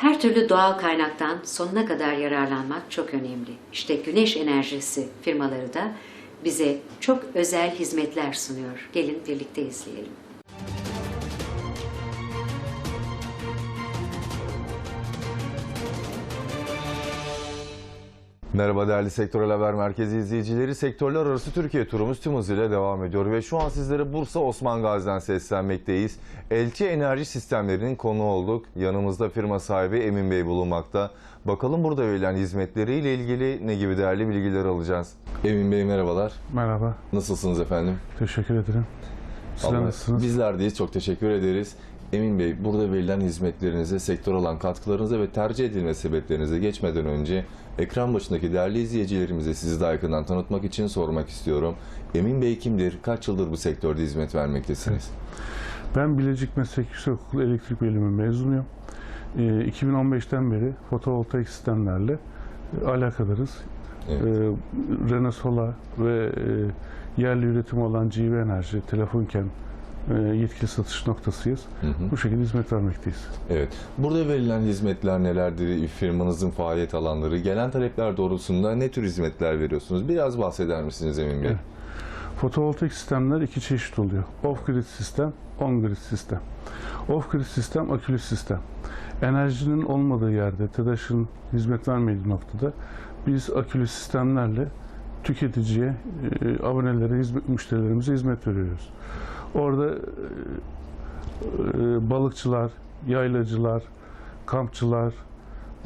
Her türlü doğal kaynaktan sonuna kadar yararlanmak çok önemli. İşte güneş enerjisi firmaları da bize çok özel hizmetler sunuyor. Gelin birlikte izleyelim. Merhaba değerli Sektörel Haber Merkezi izleyicileri. Sektörler arası Türkiye turumuz tüm hızıyla devam ediyor ve şu an sizlere Bursa Osman Gazi'den seslenmekteyiz. Elçi Enerji Sistemleri'nin konu olduk. Yanımızda firma sahibi Emin Bey bulunmakta. Bakalım burada verilen hizmetleriyle ilgili ne gibi değerli bilgiler alacağız. Emin Bey merhabalar. Merhaba, Nasılsınız efendim? teşekkür ederim. Sizler nasılsınız? Bizler deyiz. Çok teşekkür ederiz. Emin Bey, burada verilen hizmetlerinize, sektör olan katkılarınıza ve tercih edilme sebeplerinize geçmeden önce ekran başındaki değerli izleyicilerimize sizi daha yakından tanıtmak için sormak istiyorum. Emin Bey kimdir? Kaç yıldır bu sektörde hizmet vermektesiniz? Ben Bilecik Meslek Yüksekokulu Elektrik Bölümü mezunuyum. Ee, 2015'ten beri fotovoltaik sistemlerle e, alakadarız. Evet. Ee, Renesola ve e, yerli üretim olan GV Enerji, Telefonken e, yetkili satış noktasıyız. Hı hı. Bu şekilde hizmet vermekteyiz. Evet. Burada verilen hizmetler nelerdir? Firmanızın faaliyet alanları, gelen talepler doğrultusunda ne tür hizmetler veriyorsunuz? Biraz bahseder misiniz Emin Bey? Evet. Fotovoltaik sistemler iki çeşit oluyor. Off-grid sistem, on-grid sistem. Off-grid sistem akülü sistem. Enerjinin olmadığı yerde, TEDAŞ'ın hizmet vermediği noktada biz akülü sistemlerle tüketiciye, e, abonelere, hizmet, müşterilerimize hizmet veriyoruz. Orada e, e, balıkçılar, yaylacılar, kampçılar,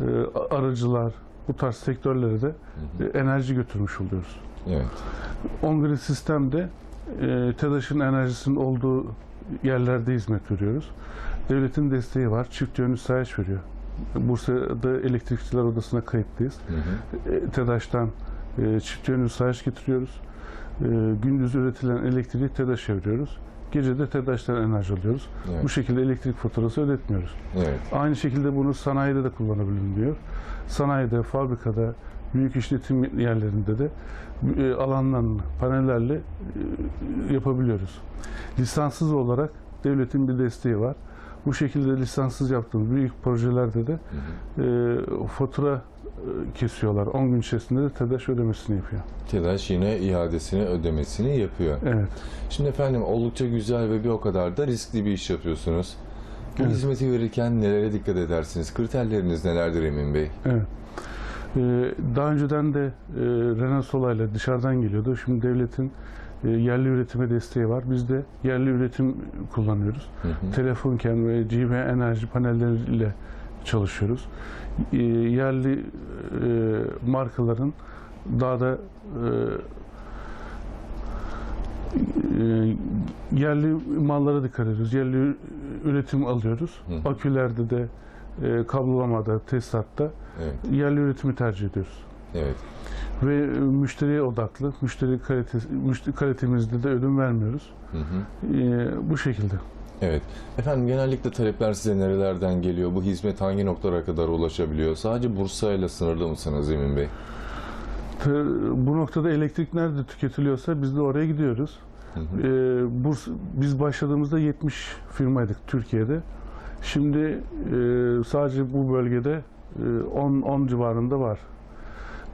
e, arıcılar bu tarz sektörlere de e, enerji götürmüş oluyoruz. Evet. On-grid sistemde e, TEDAŞ'ın enerjisinin olduğu yerlerde hizmet veriyoruz. Devletin desteği var. Çift yönlü sayaç veriyor. Bursa'da elektrikçiler odasına kayıtlıyız. Hı hı. E, TEDAŞ'tan e, çift yönlü sayaç getiriyoruz. E, gündüz üretilen elektriği TEDAŞ'a veriyoruz. Gece de TEDAŞ'tan enerji alıyoruz. Evet. Bu şekilde elektrik faturası ödetmiyoruz. Evet. Aynı şekilde bunu sanayide de kullanabiliyor. Sanayide, fabrikada, büyük işletim yerlerinde de e, alanlarla, panellerle e, yapabiliyoruz. Lisanssız olarak devletin bir desteği var. Bu şekilde lisanssız yaptığımız büyük projelerde de Hı hı. e, fatura kesiyorlar. 10 gün içerisinde de TEDAŞ ödemesini yapıyor. TEDAŞ yine iadesini, ödemesini yapıyor. Evet. Şimdi efendim oldukça güzel ve bir o kadar da riskli bir iş yapıyorsunuz. Bu Evet. hizmeti verirken nelere dikkat edersiniz? Kriterleriniz nelerdir Emin Bey? Evet. Ee, daha önceden de e, Renault ile dışarıdan geliyordu. Şimdi devletin e, yerli üretime desteği var. Biz de yerli üretim kullanıyoruz. Hı hı. Telefonken ve GV enerji panelleriyle çalışıyoruz. E, yerli e, markaların daha da e, e, yerli mallara dikkat ediyoruz. Yerli üretim alıyoruz. Hı. Akülerde de e, kablolamada, tesisatta Evet, yerli üretimi tercih ediyoruz. evet. Ve e, müşteriye odaklı, müşteri kalitesi, müşteri kalitemizde de ödün vermiyoruz. Hı hı. E, bu şekilde. Evet. Efendim genellikle talepler size nerelerden geliyor? Bu hizmet hangi noktalara kadar ulaşabiliyor? Sadece Bursa ile sınırlı mısınız Emin Bey? Bu noktada elektrik nerede tüketiliyorsa biz de oraya gidiyoruz. Hı hı. E, Burs, biz başladığımızda 70 firmaydık Türkiye'de. Şimdi e, sadece bu bölgede e, 10 10 civarında var.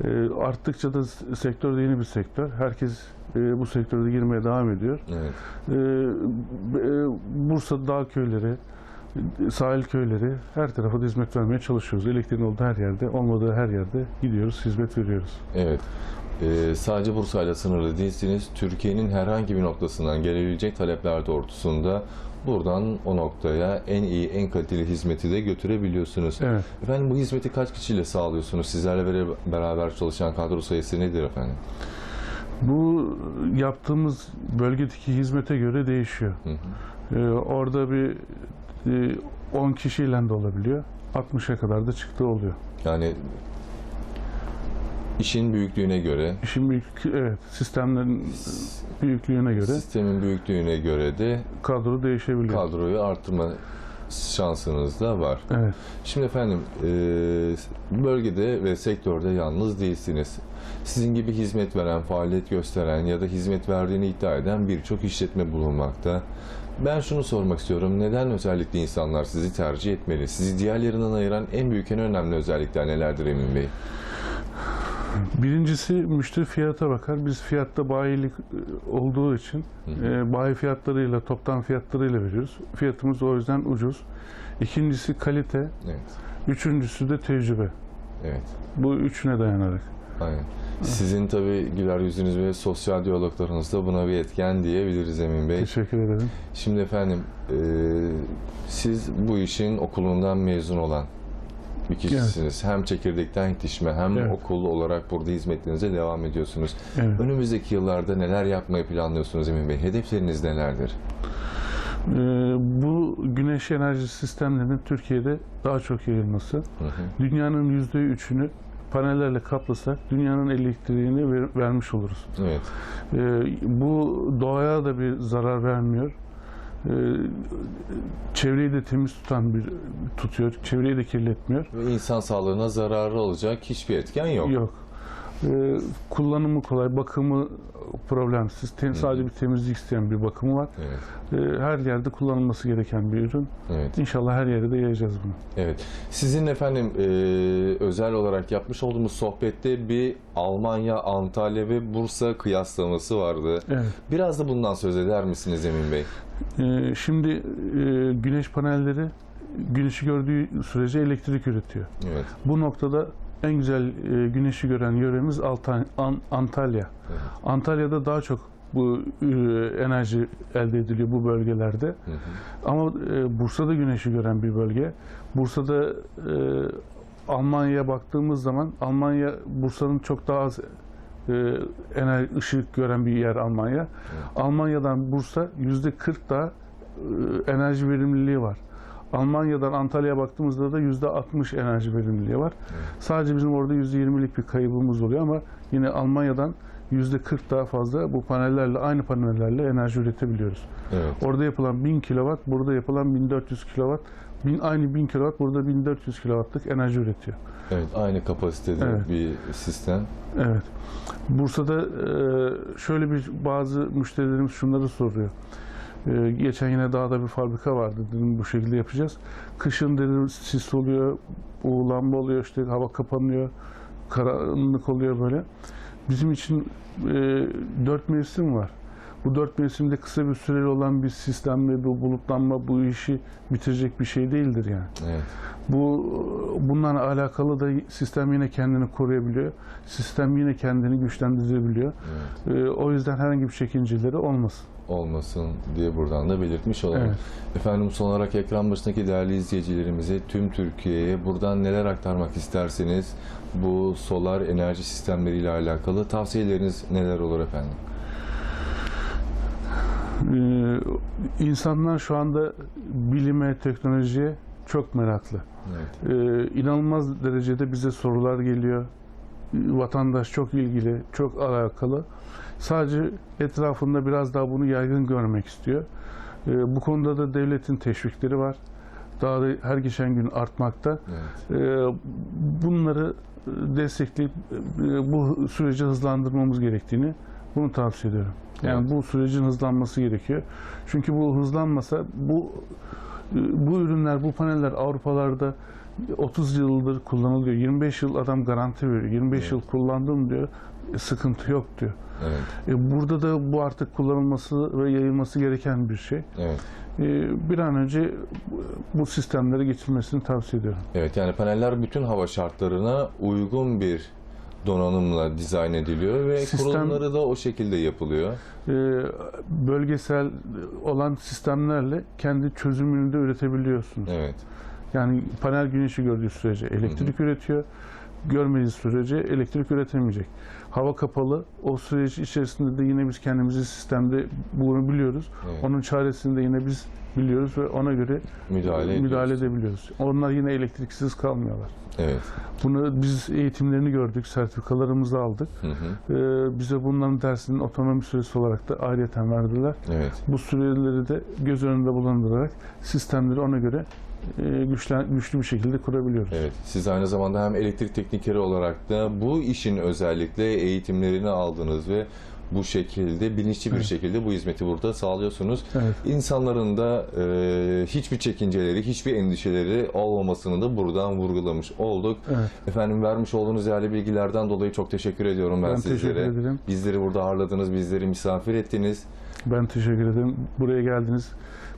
E, arttıkça da sektör de yeni bir sektör. Herkes e, bu sektörde girmeye devam ediyor. Evet. Ee, e, Bursa dağ köyleri, sahil köyleri her tarafa da hizmet vermeye çalışıyoruz. Elektriğin olduğu her yerde, olmadığı her yerde gidiyoruz, hizmet veriyoruz. Evet. Ee, sadece Bursa ile sınırlı değilsiniz. Türkiye'nin herhangi bir noktasından gelebilecek talepler doğrultusunda buradan o noktaya en iyi, en kaliteli hizmeti de götürebiliyorsunuz. Evet. Efendim bu hizmeti kaç kişiyle sağlıyorsunuz? Sizlerle beraber çalışan kadro sayısı nedir efendim? Bu yaptığımız bölgedeki hizmete göre değişiyor. Hı hı. Ee, orada bir 10 kişiyle de olabiliyor. 60'a kadar da çıktığı oluyor. Yani işin büyüklüğüne göre, İşin büyük, evet, sistemlerin büyüklüğüne göre sistemin büyüklüğüne göre de kadro değişebiliyor. kadroyu arttırma şansınız da var. Evet. Şimdi efendim e, bölgede ve sektörde yalnız değilsiniz. Sizin gibi hizmet veren, faaliyet gösteren ya da hizmet verdiğini iddia eden birçok işletme bulunmakta. Ben şunu sormak istiyorum. Neden özellikle insanlar sizi tercih etmeli? Sizi diğerlerinden ayıran en büyük en önemli özellikler nelerdir Emin Bey? Birincisi müşteri fiyata bakar. Biz fiyatta bayilik e, olduğu için e, bayi fiyatlarıyla, toptan fiyatlarıyla veriyoruz. Fiyatımız o yüzden ucuz. İkincisi kalite. Evet. Üçüncüsü de tecrübe. Evet. Bu üçüne dayanarak. Aynen. Sizin tabii güler yüzünüz ve sosyal diyaloglarınız da buna bir etken diyebiliriz Emin Bey. Teşekkür ederim. Şimdi efendim, e, siz bu işin okulundan mezun olan bir kişisiniz. Hem çekirdekten yetişme hem Evet. okul olarak burada hizmetlerinize devam ediyorsunuz. Evet. Önümüzdeki yıllarda neler yapmayı planlıyorsunuz Emin Bey? Hedefleriniz nelerdir? Ee, bu güneş enerji sistemlerinin Türkiye'de daha çok yayılması. Dünyanın yüzde üçünü panellerle kaplasak dünyanın elektriğini ver- vermiş oluruz. Evet. Ee, bu doğaya da bir zarar vermiyor. Ee, çevreyi de temiz tutan bir tutuyor. Çevreyi de kirletmiyor. Ve insan sağlığına zararı olacak hiçbir etken yok. Yok. Ee, kullanımı kolay, bakımı problemsiz. Tem- sadece bir temizlik isteyen bir bakımı var. Evet. Ee, her yerde kullanılması gereken bir ürün. Evet. İnşallah her yere de yayacağız bunu. Evet. Sizin efendim e, özel olarak yapmış olduğumuz sohbette bir Almanya, Antalya ve Bursa kıyaslaması vardı. Evet. Biraz da bundan söz eder misiniz Emin Bey? Ee, şimdi e, güneş panelleri güneşi gördüğü sürece elektrik üretiyor. Evet. Bu noktada en güzel e, güneşi gören yöremiz Antalya. Evet. Antalya'da daha çok bu e, enerji elde ediliyor bu bölgelerde. Hı hı. Ama e, Bursa'da güneşi gören bir bölge. Bursa'da Almanya'ya baktığımız zaman Almanya Bursa'nın çok daha az enerji ışık gören bir yer Almanya. Almanya'dan Bursa yüzde 40 daha enerji verimliliği var. Almanya'dan Antalya'ya baktığımızda da yüzde 60 enerji verimliliği var. Sadece bizim orada yüzde 20'lik bir kaybımız oluyor ama yine Almanya'dan yüzde 40 daha fazla bu panellerle aynı panellerle enerji üretebiliyoruz. Evet. Orada yapılan 1000 kilowatt, burada yapılan 1400 kilowatt. Bin, aynı 1000 kilowatt, burada 1400 kilowattlık enerji üretiyor. Evet. Aynı kapasitede Evet. bir sistem. Evet. Bursa'da şöyle bir bazı müşterilerimiz şunları soruyor. E, geçen yine dağda bir fabrika vardı. Dedim bu şekilde yapacağız. Kışın dedim sis oluyor, uğulanma oluyor, işte hava kapanıyor, karanlık oluyor böyle. Bizim için e, dört mevsim var. Bu dört mevsimde kısa bir süreli olan bir sistemle bu bulutlanma bu işi bitirecek bir şey değildir yani. Evet. Bu bunlarla alakalı da sistem yine kendini koruyabiliyor. Sistem yine kendini güçlendirebiliyor. evet. Ee, o yüzden herhangi bir çekinceleri olmasın. Olmasın diye buradan da belirtmiş olalım. Evet. Efendim son olarak ekran başındaki değerli izleyicilerimize tüm Türkiye'ye buradan neler aktarmak isterseniz bu solar enerji sistemleriyle alakalı tavsiyeleriniz neler olur efendim? Ee, insanlar şu anda bilime, teknolojiye çok meraklı. Evet. Ee, inanılmaz derecede bize sorular geliyor. Vatandaş çok ilgili, çok alakalı. Sadece etrafında biraz daha bunu yaygın görmek istiyor. Ee, bu konuda da devletin teşvikleri var. Daha da her geçen gün artmakta. Evet. Ee, bunları destekleyip e, bu süreci hızlandırmamız gerektiğini bunu tavsiye ediyorum. Yani Evet. bu sürecin hızlanması gerekiyor. Çünkü bu hızlanmasa bu e, bu ürünler, bu paneller Avrupalarda 30 yıldır kullanılıyor. 25 yıl adam garanti veriyor. 25 Evet. yıl kullandım diyor. e, Sıkıntı yok diyor. Evet. E, burada da bu artık kullanılması ve yayılması gereken bir şey. Evet. E, bir an önce bu- bu sistemlere geçilmesini tavsiye ediyorum. Evet yani paneller bütün hava şartlarına uygun bir donanımla dizayn ediliyor ve Sistem- kurulumları da o şekilde yapılıyor. e, bölgesel olan sistemlerle kendi çözümünü de üretebiliyorsunuz. Evet. Yani panel güneşi gördüğü sürece elektrik üretiyor. Görmediği sürece elektrik üretemeyecek. Hava kapalı. O süreç içerisinde de yine biz kendimizi sistemde bunu biliyoruz. Evet. Onun çaresini de yine biz biliyoruz ve ona göre Müdahale müdahale ediyoruz. edebiliyoruz. Onlar yine elektriksiz kalmıyorlar. Evet. Bunu biz eğitimlerini gördük, sertifikalarımızı aldık. Hı hı. Ee, bize bunların dersinin otonomi süresi olarak da ayrıyeten verdiler. Evet. Bu süreleri de göz önünde bulundurarak sistemleri ona göre güçlen, güçlü bir şekilde kurabiliyoruz. Evet. Siz aynı zamanda hem elektrik teknikeri olarak da bu işin özellikle eğitimlerini aldınız ve bu şekilde bilinçli bir Evet. şekilde bu hizmeti burada sağlıyorsunuz. Evet. İnsanların da e, hiçbir çekinceleri, hiçbir endişeleri olmamasını da buradan vurgulamış olduk. Evet. Efendim vermiş olduğunuz değerli bilgilerden dolayı çok teşekkür ediyorum ben, Ben sizlere. teşekkür ederim. Bizleri burada ağırladınız, bizleri misafir ettiniz. Ben teşekkür ederim. Buraya geldiniz,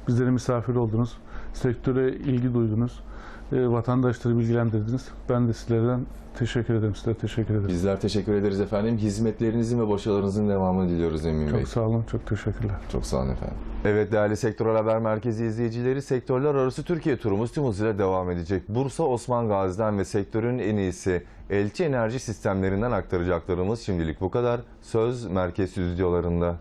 bizlere misafir oldunuz, sektöre ilgi duydunuz, e, vatandaşları bilgilendirdiniz. Ben de sizlerden teşekkür ederim. Size teşekkür ederim. Bizler teşekkür ederiz efendim. Hizmetlerinizin ve başarılarınızın devamını diliyoruz Emin Bey. Çok sağ olun, çok teşekkürler. Çok sağ olun efendim. Evet değerli Sektörel Haber Merkezi izleyicileri sektörler arası Türkiye turumuz tüm hızıyla devam edecek. Bursa Osman Gazi'den ve sektörün en iyisi elçi enerji sistemlerinden aktaracaklarımız şimdilik bu kadar. Söz merkez stüdyolarında.